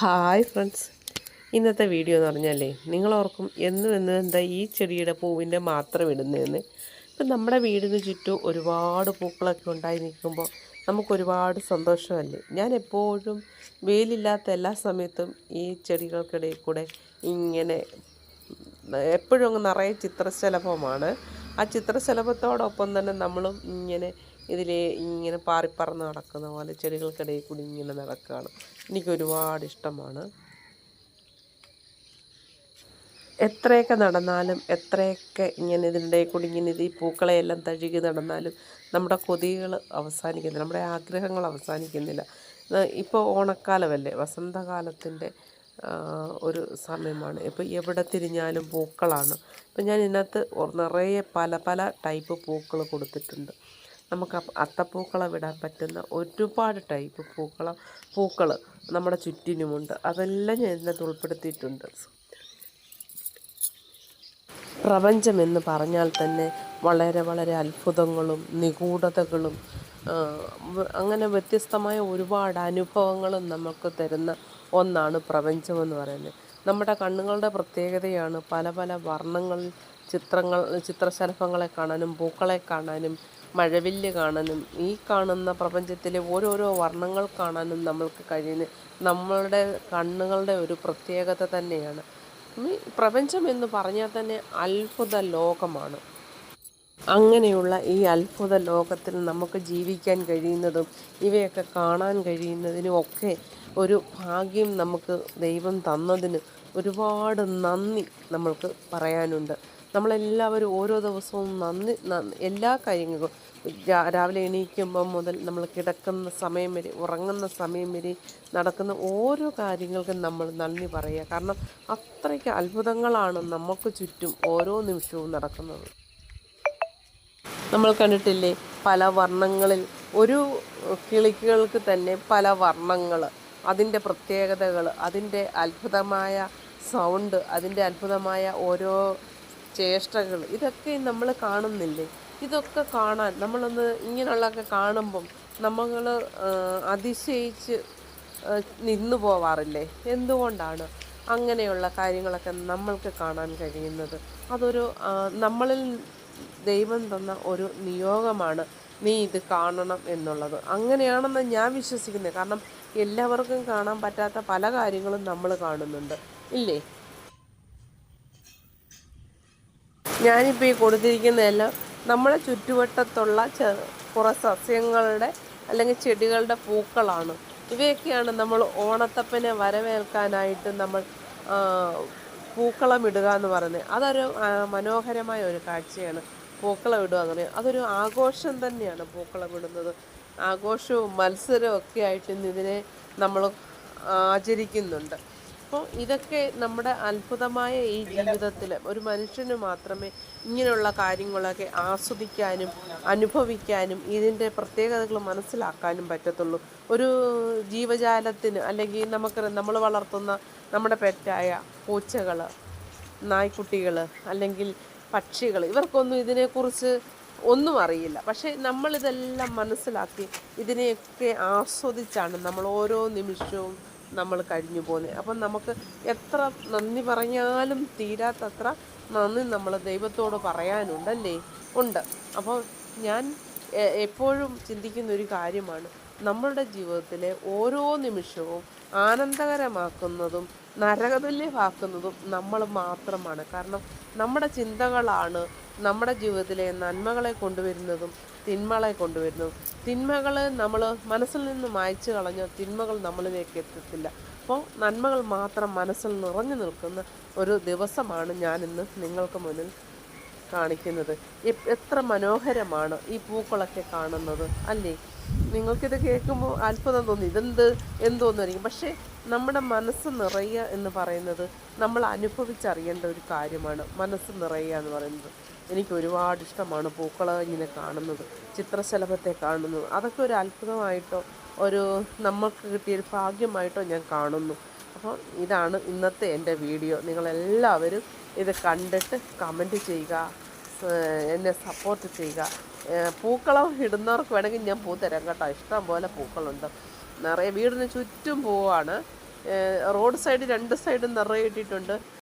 Hi friends ഇന്നത്തെ video എന്ന് പറഞ്ഞാലേ നിങ്ങൾ ഓർക്കും എന്നും എന്നും എന്താ ഈ ചെടിയുടെ പൂവിന്റെ മാത്രം ഇടുന്നതെന്ന്. ഇപ്പം നമ്മുടെ വീടിന് ചുറ്റും ഒരുപാട് പൂക്കളൊക്കെ ഉണ്ടായി നിൽക്കുമ്പോൾ നമുക്കൊരുപാട് സന്തോഷമല്ലേ? ഞാൻ എപ്പോഴും വെയിലില്ലാത്ത എല്ലാ സമയത്തും ഈ ചെടികൾക്കിടയിൽ കൂടെ ഇങ്ങനെ എപ്പോഴും അങ്ങ് നിറയെ ചിത്രശലഭമാണ്. ആ ചിത്രശലഭത്തോടൊപ്പം തന്നെ നമ്മളും ഇങ്ങനെ ഇതിൽ ഇങ്ങനെ പാറിപ്പറന്ന് നടക്കുന്ന പോലെ ചെടികൾക്കിടയിൽ കൂടി ഇങ്ങനെ നടക്കുകയാണ് എനിക്ക് ഒരുപാട് ഇഷ്ടമാണ്. എത്രയൊക്കെ നടന്നാലും എത്രയൊക്കെ ഇങ്ങനെ ഇതിന്റെ കൂടി ഇങ്ങനെ ഇത് ഈ പൂക്കളെയെല്ലാം തഴുകി നടന്നാലും നമ്മുടെ കൊതികൾ അവസാനിക്കുന്നില്ല നമ്മുടെ ആഗ്രഹങ്ങൾ അവസാനിക്കുന്നില്ല. ഇപ്പോൾ ഓണക്കാലമല്ലേ? വസന്തകാലത്തിന്റെ ഒരു സമയമാണ്. ഇപ്പോൾ എവിടെ തിരിഞ്ഞാലും പൂക്കളാണ്. ഇപ്പം ഞാൻ ഇതിനകത്ത് നിറയെ പല പല ടൈപ്പ് പൂക്കൾ കൊടുത്തിട്ടുണ്ട്. നമുക്ക് അത്തപ്പൂക്കളം വിടാൻ പറ്റുന്ന ഒരുപാട് ടൈപ്പ് പൂക്കളം പൂക്കൾ നമ്മുടെ ചുറ്റിനുമുണ്ട്. അതെല്ലാം ഞാൻ ഇതിനകത്ത് ഉൾപ്പെടുത്തിയിട്ടുണ്ട്. പ്രപഞ്ചമെന്ന് പറഞ്ഞാൽ തന്നെ വളരെ വളരെ അത്ഭുതങ്ങളും നിഗൂഢതകളും അങ്ങനെ വ്യത്യസ്തമായ ഒരുപാട് അനുഭവങ്ങളും നമുക്ക് തരുന്ന ഒന്നാണ് പ്രപഞ്ചമെന്ന് പറയുന്നത്. നമ്മുടെ കണ്ണുകളുടെ പ്രത്യേകതയാണ് പല പല വർണങ്ങൾ ചിത്രങ്ങൾ ചിത്രശലഭങ്ങളെ കാണാനും പൂക്കളെ കാണാനും മഴവില്ല് കാണാനും ഈ കാണുന്ന പ്രപഞ്ചത്തിലെ ഓരോരോ വർണങ്ങൾ കാണാനും നമ്മൾക്ക് കഴിയുന്ന നമ്മളുടെ കണ്ണുകളുടെ ഒരു പ്രത്യേകത തന്നെയാണ്. പ്രപഞ്ചം എന്ന് പറഞ്ഞാൽ തന്നെ അത്ഭുത ലോകമാണ്. അങ്ങനെയുള്ള ഈ അത്ഭുത ലോകത്തിൽ നമുക്ക് ജീവിക്കാൻ കഴിയുന്നതും ഇവയൊക്കെ കാണാൻ കഴിയുന്നതിനും ഒക്കെ ഒരു ഭാഗ്യം നമുക്ക് ദൈവം തന്നതിന് ഒരുപാട് നന്ദി നമ്മൾക്ക് പറയാനുണ്ട്. നമ്മളെല്ലാവരും ഓരോ ദിവസവും നന്ദി എല്ലാ കാര്യങ്ങൾക്കും. രാവിലെ എണീക്കുമ്പം മുതൽ നമ്മൾ കിടക്കുന്ന സമയം വരെ ഉറങ്ങുന്ന സമയം വരെ നടക്കുന്ന ഓരോ കാര്യങ്ങൾക്കും നമ്മൾ നന്ദി പറയുക. കാരണം അത്രയ്ക്ക് അത്ഭുതങ്ങളാണ് നമുക്ക് ചുറ്റും ഓരോ നിമിഷവും നടക്കുന്നത്. നമ്മൾ കണ്ടിട്ടില്ലേ പല വർണങ്ങളിൽ ഒരു കിളിക്കുകൾക്ക് തന്നെ പല വർണങ്ങൾ അതിന്റെ പ്രത്യേകതകൾ അതിന്റെ അത്ഭുതമായ സൗണ്ട് അതിന്റെ അത്ഭുതമായ ഓരോ ചേഷ്ടകൾ ഇതൊക്കെ നമ്മൾ കാണുന്നില്ലേ? ഇതൊക്കെ കാണാൻ നമ്മളൊന്ന് ഇങ്ങനെയുള്ളതൊക്കെ കാണുമ്പം നമ്മൾ അതിശയിച്ച് നിന്നു പോവാറില്ലേ? എന്തുകൊണ്ടാണ് അങ്ങനെയുള്ള കാര്യങ്ങളൊക്കെ നമ്മൾക്ക് കാണാൻ കഴിയുന്നത്? അതൊരു നമ്മളിൽ ദൈവം തന്ന ഒരു നിയോഗമാണ് നീ ഇത് കാണണം എന്നുള്ളത്. അങ്ങനെയാണെന്ന് ഞാൻ വിശ്വസിക്കുന്നത് കാരണം എല്ലാവർക്കും കാണാൻ പറ്റാത്ത പല കാര്യങ്ങളും നമ്മൾ കാണുന്നുണ്ട്. ഇല്ലേ? ഞാനിപ്പോൾ ഈ കൊടുത്തിരിക്കുന്നതെല്ലാം നമ്മുടെ ചുറ്റുവട്ടത്തുള്ള ചെ കുറേ സസ്യങ്ങളുടെ അല്ലെങ്കിൽ ചെടികളുടെ പൂക്കളാണ്. ഇവയൊക്കെയാണ് നമ്മൾ ഓണത്തപ്പനെ വരവേൽക്കാനായിട്ട് നമ്മൾ പൂക്കളം ഇടുക എന്ന് പറയുന്നത്. അതൊരു മനോഹരമായ ഒരു കാഴ്ചയാണ് പൂക്കളം ഇടുക എന്ന് പറയുന്നത്. അതൊരു ആഘോഷം തന്നെയാണ് പൂക്കളം ഇടുന്നത്. ആഘോഷവും മത്സരവും ഒക്കെ ആയിട്ട് ഇതിനെ നമ്മൾ ആചരിക്കുന്നുണ്ട്. അപ്പോൾ ഇതൊക്കെ നമ്മുടെ അത്ഭുതമായ ഈ ജീവിതത്തിൽ ഒരു മനുഷ്യന് മാത്രമേ ഇങ്ങനെയുള്ള കാര്യങ്ങളൊക്കെ ആസ്വദിക്കാനും അനുഭവിക്കാനും ഇതിന്റെ പ്രത്യേകതകൾ മനസ്സിലാക്കാനും പറ്റത്തുള്ളൂ. ഒരു ജീവജാലത്തിന് അല്ലെങ്കിൽ നമുക്ക് നമ്മൾ വളർത്തുന്ന നമ്മുടെ പെറ്റായ പൂച്ചകൾ നായ്ക്കുട്ടികൾ അല്ലെങ്കിൽ പക്ഷികൾ ഇവർക്കൊന്നും ഇതിനെക്കുറിച്ച് ഒന്നും അറിയില്ല. പക്ഷേ നമ്മളിതെല്ലാം മനസ്സിലാക്കി ഇതിനെയൊക്കെ ആസ്വദിച്ചാണ് നമ്മൾ ഓരോ നിമിഷവും നമ്മൾ കഴിഞ്ഞു പോകുന്നത് അപ്പം നമുക്ക് എത്ര നന്ദി പറഞ്ഞാലും തീരാത്തത്ര നന്ദി നമ്മൾ ദൈവത്തോട് പറയാനുണ്ടല്ലേ? ഉണ്ട്. അപ്പോൾ ഞാൻ എപ്പോഴും ചിന്തിക്കുന്ന ഒരു കാര്യമാണ്. നമ്മളുടെ ജീവിതത്തിലെ ഓരോ നിമിഷവും ആനന്ദകരമാക്കുന്നതും നരകതുല്യമാക്കുന്നതും നമ്മൾ മാത്രമാണ്. കാരണം നമ്മുടെ ചിന്തകളാണ് നമ്മുടെ ജീവിതത്തിലെ നന്മകളെ കൊണ്ടുവരുന്നതും തിന്മകളെ കൊണ്ടുവരുന്നു. തിന്മകൾ നമ്മൾ മനസ്സിൽ നിന്ന് മായ്ച്ചു കളഞ്ഞ തിന്മകൾ നമ്മളിലേക്ക് എത്തത്തില്ല. അപ്പോൾ നന്മകൾ മാത്രം മനസ്സിൽ നിറഞ്ഞു നിൽക്കുന്ന ഒരു ദിവസമാണ് ഞാനിന്ന് നിങ്ങൾക്ക് മുന്നിൽ കാണിക്കുന്നത്. എത്ര മനോഹരമാണ് ഈ പൂക്കളൊക്കെ കാണുന്നത് അല്ലേ? നിങ്ങൾക്കിത് കേൾക്കുമ്പോൾ അത്ഭുതം തോന്നി. ഇതെന്ത് എന്തോന്നായിരിക്കും പക്ഷേ നമ്മുടെ മനസ്സ് നിറയുക എന്ന് പറയുന്നത് നമ്മൾ അനുഭവിച്ചറിയേണ്ട ഒരു കാര്യമാണ്. മനസ്സ് നിറയുക എന്ന് പറയുന്നത്. എനിക്ക് ഒരുപാട് ഇഷ്ടമാണ് പൂക്കള ഇങ്ങനെ കാണുന്നത് ചിത്രശലഭത്തെ കാണുന്നത്. അതൊക്കെ ഒരു അത്ഭുതമായിട്ടോ ഒരു നമുക്ക് കിട്ടിയൊരു ഭാഗ്യമായിട്ടോ ഞാൻ കാണുന്നു. അപ്പോൾ ഇതാണ് ഇന്നത്തെ എന്റെ വീഡിയോ. നിങ്ങളെല്ലാവരും ഇത് കണ്ടിട്ട് കമന്റ് ചെയ്യുക എന്നെ സപ്പോർട്ട് ചെയ്യുക. പൂക്കളം ഇടുന്നവർക്ക് വേണമെങ്കിൽ ഞാൻ പൂ തരാം കേട്ടോ. ഇഷ്ടം പോലെ പൂക്കളുണ്ട്. നിറയെ വീടിന് ചുറ്റും പൂവാണ്. റോഡ് സൈഡ് രണ്ട് സൈഡും നിറയെ ഇട്ടിട്ടുണ്ട്.